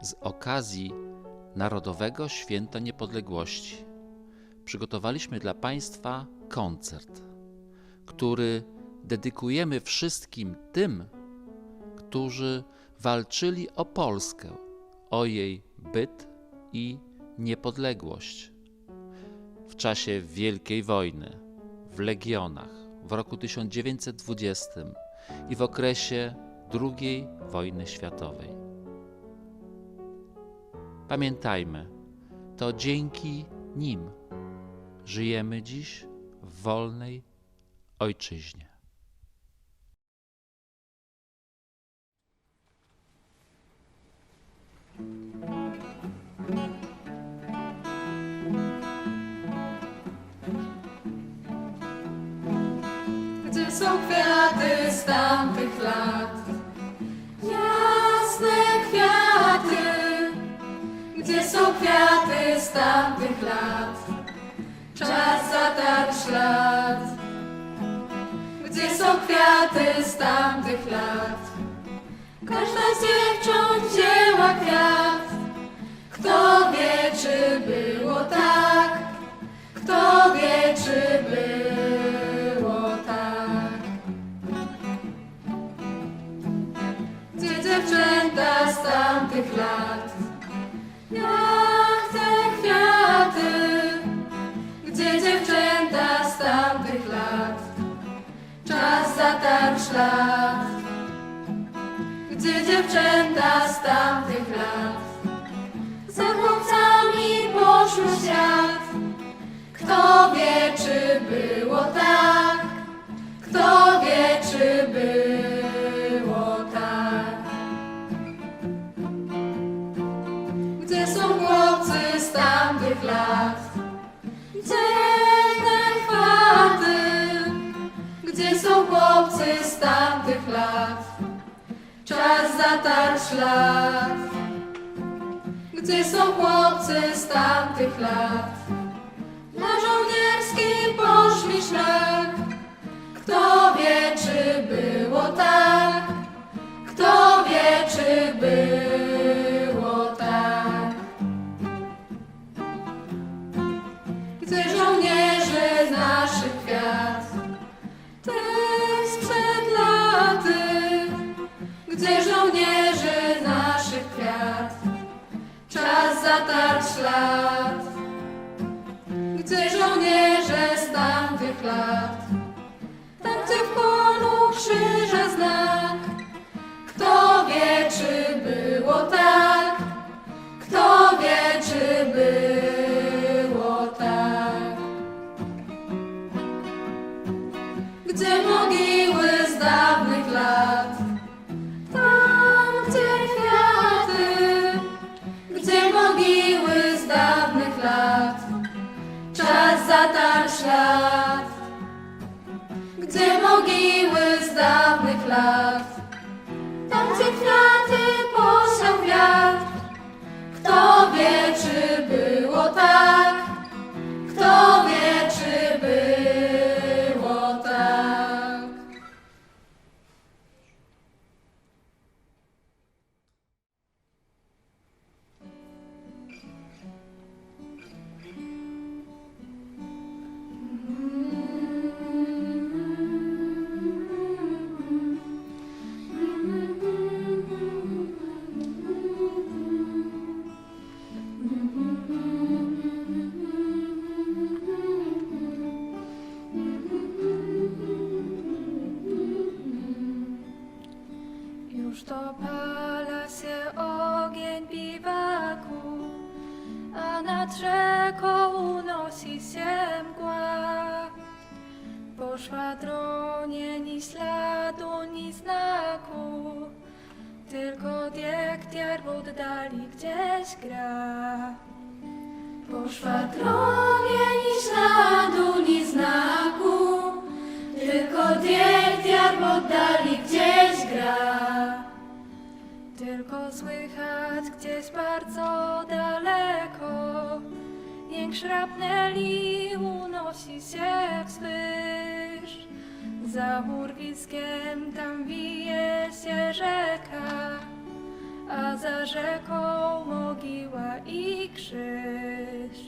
z okazji Narodowego Święta Niepodległości przygotowaliśmy dla Państwa koncert, który dedykujemy wszystkim tym, którzy walczyli o Polskę, o jej byt i niepodległość w czasie Wielkiej Wojny, w legionach, w roku 1920 i w okresie II wojny światowej. Pamiętajmy, to dzięki nim żyjemy dziś w wolnej ojczyźnie. Gdzie są kwiaty z tamtych lat? Kwiaty z tamtych lat? Czas zatarł ślad. Gdzie są kwiaty z tamtych lat? Każda z dziewcząt wzięła kwiat. Kto wie, czy było tak? Kto wie, czy było tak? Gdzie dziewczęta z tamtych lat? Gdzie dziewczęta z tamtych lat? Za chłopcami poszły świat. Kto wie, czy było tak? Kto wie, czy było tak? Gdzie są chłopcy z tamtych lat? Chłopcy z tamtych lat? Czas zatarł ślad. Gdzie są chłopcy z tamtych lat? Na żołnierski poszli szlak. Kto wie, czy było tak? Kto wie, czy było zatarł ślad. Gdzie żołnierze z tamtych lat? Rzeką unosi się mgła. Po szwadronie ni śladu, ni znaku, tylko diektiar w oddali gdzieś gra. Po szwadronie ni śladu, ni znaku, tylko diektiar w oddali gdzieś gra. Tylko słychać gdzieś bardzo daleko Jęk szrapneli unosi się wzwyż Za urwiskiem tam wije się rzeka a za rzeką mogiła i krzyż.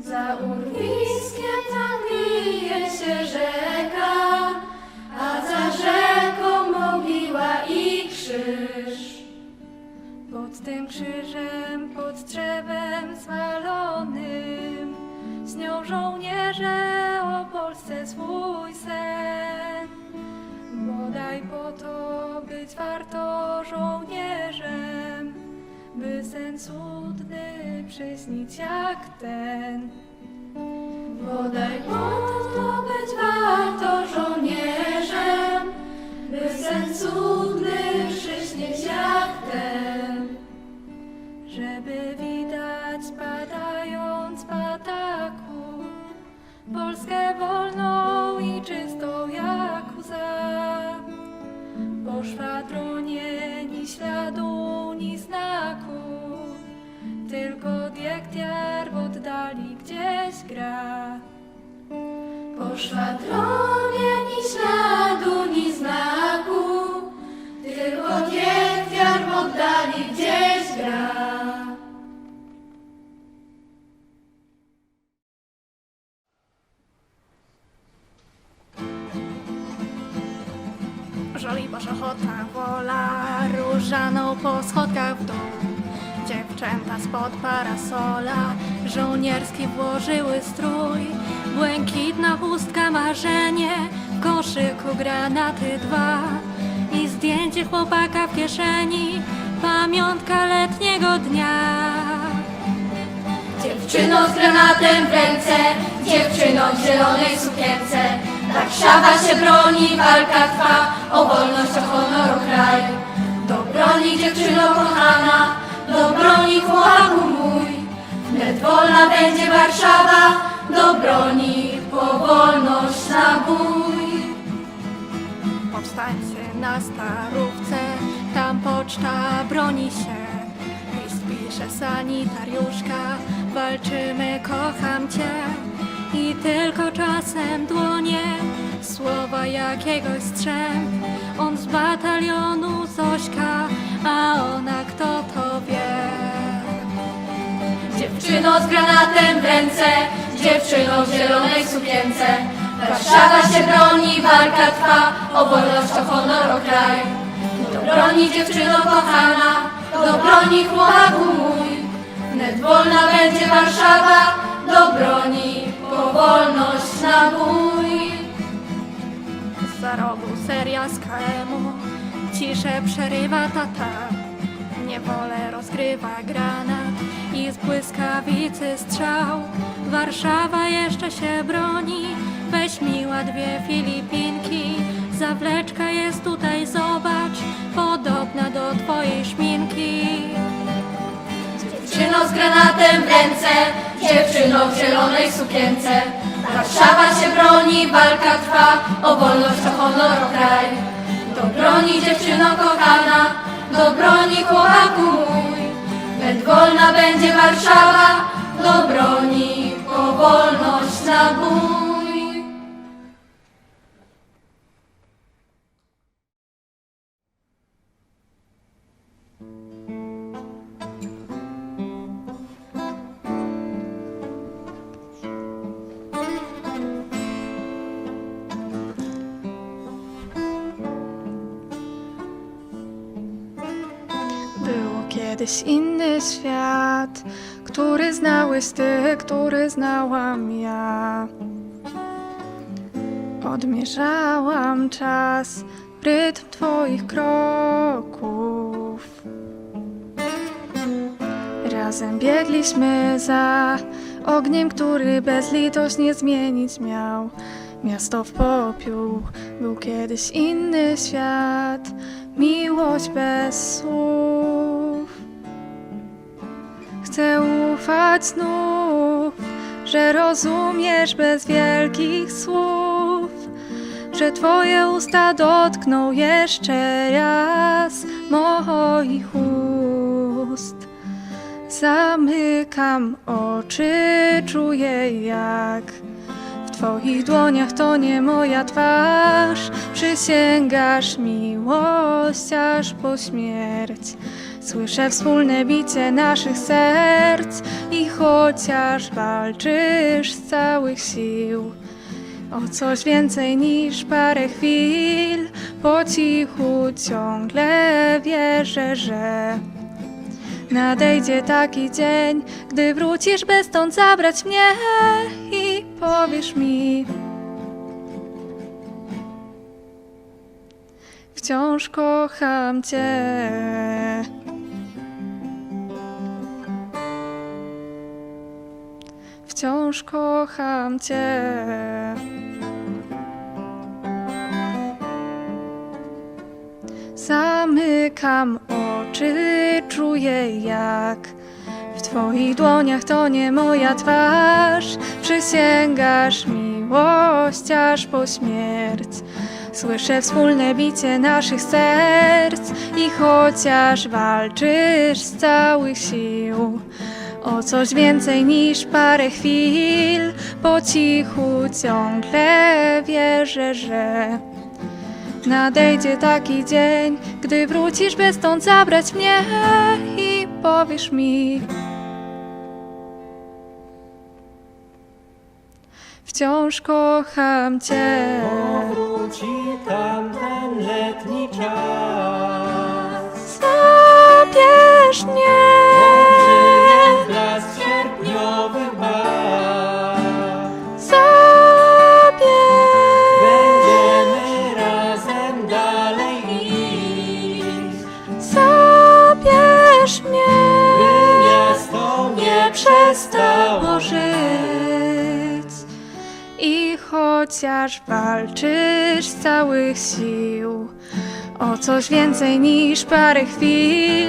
Za urwiskiem tam wije się rzeka, a za rzeką mogiła i krzyż. Pod tym krzyżem, przyśnić jak ten. Bodaj to być warto żołnierzem, by sen Po szwadronie ni śladu, ni znaku, tylko diekwiar w oddali gdzieś gra. Żoli ochota wola, różaną po schodkach w dół. Dziewczęta spod parasola, żołnierski włożyły koszyku granaty dwa. I zdjęcie chłopaka w kieszeni, pamiątka letniego dnia. Dziewczyno z granatem w ręce, dziewczyno w zielonej sukience. Warszawa się broni, walka trwa, o wolność, o honor, o kraj. Do broni dziewczyno kochana, do broni chłopaku mój. Wnet wolna będzie Warszawa, do broni po wolność na bój. Powstańcy na starówce, tam poczta broni się. List pisze sanitariuszka, walczymy, kocham cię. I tylko czasem dłonie, słowa jakiegoś strzęp. On z batalionu Zośka, a ona kto to wie. Dziewczyno z granatem w ręce, dziewczyno w zielonej sukience. Warszawa się broni, walka trwa, o wolność, o honor, o kraj. Do broni dziewczyno kochana, do broni chłopaku mój. Wnet wolna będzie Warszawa, do broni, po wolność na bój. Za rogu seria z KM-u Ciszę przerywa tata Niewolę rozgrywa granat I z błyskawicy strzał Warszawa jeszcze się broni Weź miła dwie Filipinki Zawleczka jest tutaj, zobacz Podobna do twojej szminki Dziewczyno z granatem w ręce, dziewczyno w zielonej sukience. Warszawa się broni, walka trwa, o wolność, o honor, o kraj. Do broni dziewczyno kochana, do broni chłopaku mój. Wnet wolna będzie Warszawa, do broni, po wolność na bój. Kiedyś inny świat, który znałeś ty, który znałam ja. Odmierzałam czas, rytm twoich kroków. Razem biegliśmy za ogniem, który bezlitośnie zmienić miał. Miasto w popiół, był kiedyś inny świat, miłość bez słów. Chcę ufać znów, że rozumiesz bez wielkich słów, że Twoje usta dotkną jeszcze raz moich ust. Zamykam oczy, czuję jak w Twoich dłoniach to nie moja twarz. Przysięgasz miłość aż po śmierć. Słyszę wspólne bicie naszych serc i chociaż walczysz z całych sił o coś więcej niż parę chwil, po cichu ciągle wierzę, że nadejdzie taki dzień, gdy wrócisz by stąd zabrać mnie i powiesz mi. Wciąż kocham Cię. Wciąż kocham Cię. Zamykam oczy, czuję jak w Twoich dłoniach to nie moja twarz. Przysięgasz miłość aż po śmierć. Słyszę wspólne bicie naszych serc i chociaż walczysz z całych sił o coś więcej niż parę chwil, po cichu ciągle wierzę, że nadejdzie taki dzień, gdy wrócisz by stąd zabrać mnie i powiesz mi. Wciąż kocham Cię. Powróci tamten letni czas. Zabierz mnie. Barw. Zabierz. Będziemy razem dalej iść, Zabierz mnie. by miasto nie przestało żyć. I chociaż walczysz z całych sił o coś więcej niż parę chwil,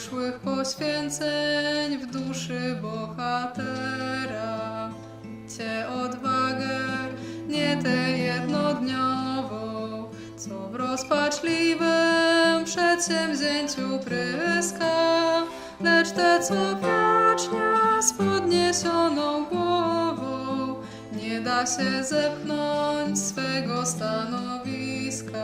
Przyszłych poświęceń w duszy bohatera. Cię odwagę, nie tę jednodniową, co w rozpaczliwym przedsięwzięciu pryska, lecz tę, co wiecznie z podniesioną głową nie da się zepchnąć swego stanowiska.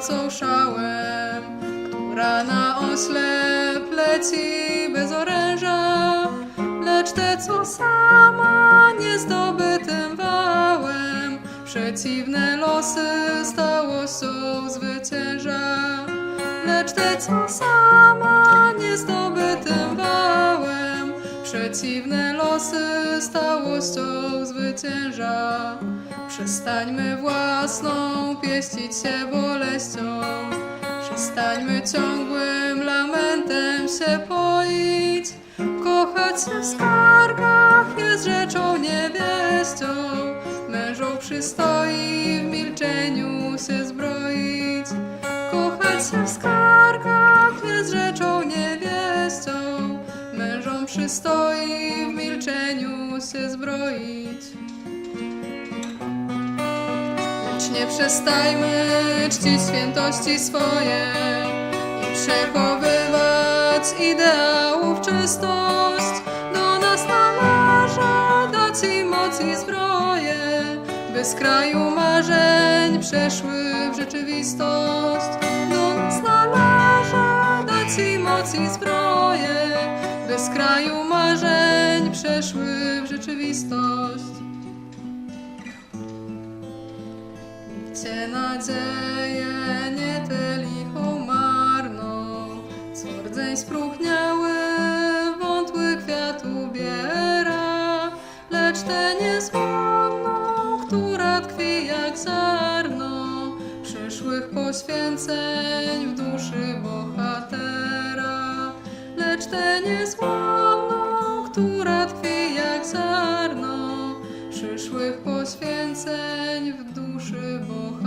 Tchnącą szałem, która na oślep leci bez oręża, lecz tę, co sama niezdobytym wałem, przeciwne losy stałością zwycięża. Lecz tę, co sama niezdobytym wałem, przeciwne losy stałością zwycięża. Przestańmy własną pieścić się boleścią, przestańmy ciągłym lamentem się poić. Kochać się w skargach jest rzeczą niewieścią, mężom przystoi w milczeniu się zbroić. Kochać się w skargach jest rzeczą niewieścią, przystoi w milczeniu się zbroić. Lecz nie przestajmy czcić świętości swoje i przechowywać ideałów czystość. Do nas należy dać im moc i zbroję, by bez kraju marzeń przeszły w rzeczywistość. Noc należy dać im moc i zbroję, bez kraju marzeń przeszły w rzeczywistość. Gdzie nadzieję nie tę lichą marną, co rdzeń spróchniały, wątły kwiat ubiera, lecz tę niezłomną, która tkwi jak ziarno przyszłych poświęceń w przyszłych poświęceń w duszy Boga.